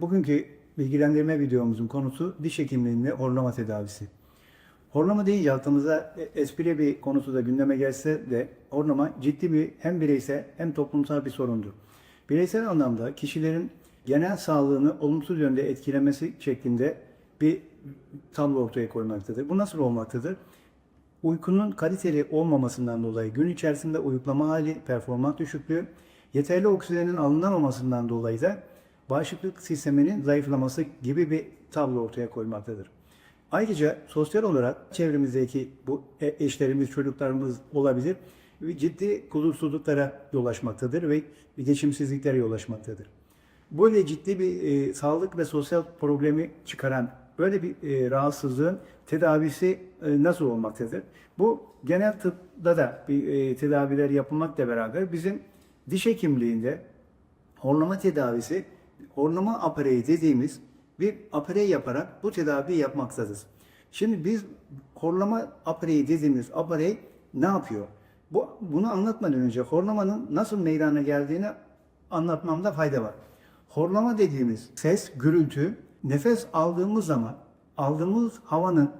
Bugünkü bilgilendirme videomuzun konusu diş hekimliğinde horlama tedavisi. Horlama deyince aklımıza e, espri bir konusu da gündeme gelse de horlama ciddi bir hem bireysel hem toplumsal bir sorundur. Bireysel anlamda kişilerin genel sağlığını olumsuz yönde etkilemesi şeklinde bir tablo ortaya koymaktadır. Bu nasıl olmaktadır? Uykunun kaliteli olmamasından dolayı gün içerisinde uyuklama hali, performans düşüklüğü, yeterli oksijenin alınamamasından dolayı da bağışıklık sisteminin zayıflaması gibi bir tablo ortaya koymaktadır. Ayrıca sosyal olarak çevremizdeki bu e- eşlerimiz, çocuklarımız olabilir ve ciddi huzursuzluklara yol açmaktadır ve geçimsizliklere yol açmaktadır. Böyle ciddi bir e, sağlık ve sosyal problemi çıkaran böyle bir e, rahatsızlığın tedavisi e, nasıl olmaktadır? Bu genel tıpta da bir e, tedaviler yapılmakla beraber bizim diş hekimliğinde horlama tedavisi, horlama apareyi dediğimiz bir aparey yaparak bu tedaviyi yapmaktadır. Şimdi biz horlama apareyi dediğimiz aparey ne yapıyor? Bu, bunu anlatmadan önce horlamanın nasıl meydana geldiğini anlatmamda fayda var. Horlama dediğimiz ses, gürültü, nefes aldığımız zaman aldığımız havanın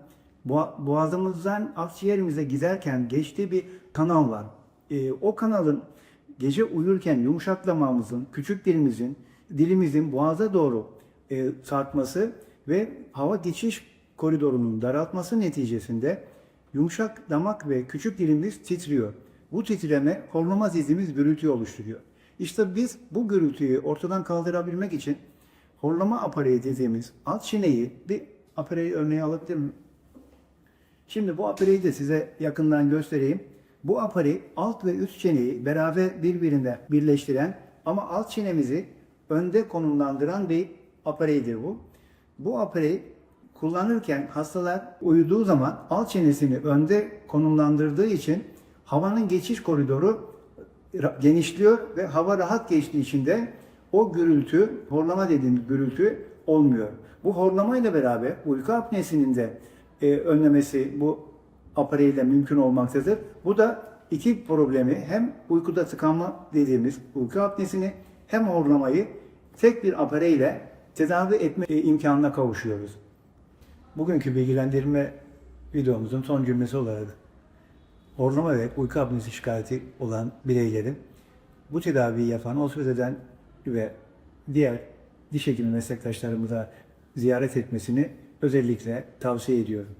boğa- boğazımızdan akciğerimize giderken geçtiği bir kanal var. Ee, o kanalın gece uyurken yumuşaklamamızın, küçük dilimizin, dilimizin boğaza doğru e, sarkması ve hava geçiş koridorunun daraltması neticesinde yumuşak damak ve küçük dilimiz titriyor. Bu titreme horlama dediğimiz gürültüyü oluşturuyor. İşte biz bu gürültüyü ortadan kaldırabilmek için horlama apareyi dediğimiz alt çeneyi bir apareyi örneği alabilir miyim? Şimdi bu apareyi de size yakından göstereyim. Bu aparey alt ve üst çeneyi beraber birbirine birleştiren ama alt çenemizi önde konumlandıran bir apareydir bu. Bu aparey kullanırken hastalar uyuduğu zaman alt çenesini önde konumlandırdığı için havanın geçiş koridoru genişliyor ve hava rahat geçtiği için de o gürültü, horlama dediğimiz gürültü olmuyor. Bu horlama ile beraber uyku apnesinin de e, önlemesi bu apareyle mümkün olmaktadır. Bu da iki problemi hem uykuda tıkanma dediğimiz uyku apnesini hem horlamayı tek bir apareyle tedavi etme e, imkanına kavuşuyoruz. Bugünkü bilgilendirme videomuzun son cümlesi olarak horlama ve uyku apnesi şikayeti olan bireylerin bu tedaviyi yapan Osvede'den ve diğer diş hekimi meslektaşlarımıza ziyaret etmesini özellikle tavsiye ediyorum.